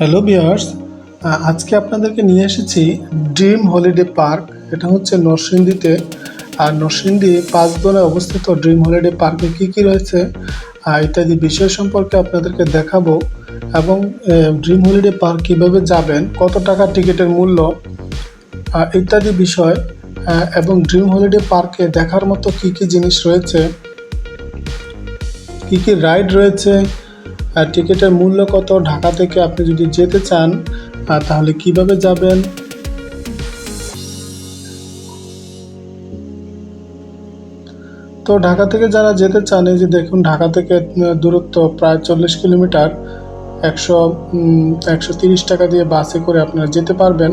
Hello বিয়ার্স আজকে আপনাদেরকে নিয়ে এসেছি ড্রিম হলিডে পার্ক এটা হচ্ছে নরসিংদীতে। আর নরসিংদী পাঁচদনে অবস্থিত ড্রিম হলিডে পার্কে কী কী রয়েছে? ইত্যাদি বিষয় সম্পর্কে আপনাদেরকে দেখাবো। এবং ড্রিম হলিডে পার্ক কীভাবে যাবেন, কত টাকা টিকিটের মূল্য ইত্যাদি বিষয় এবং ড্রিম হলিডে পার্কে দেখার মতো কী কী জিনিস রয়েছে, কী কী রাইড রয়েছে টিকিটের মূল্য কত? ঢাকা থেকে আপনি যদি যেতে চান তাহলে কীভাবে যাবেন? তো ঢাকা থেকে যারা যেতে চান, এই যে দেখুন, ঢাকা থেকে দূরত্ব প্রায় চল্লিশ কিলোমিটার, একশো একশো তিরিশ টাকা দিয়ে বাসে করে আপনারা যেতে পারবেন।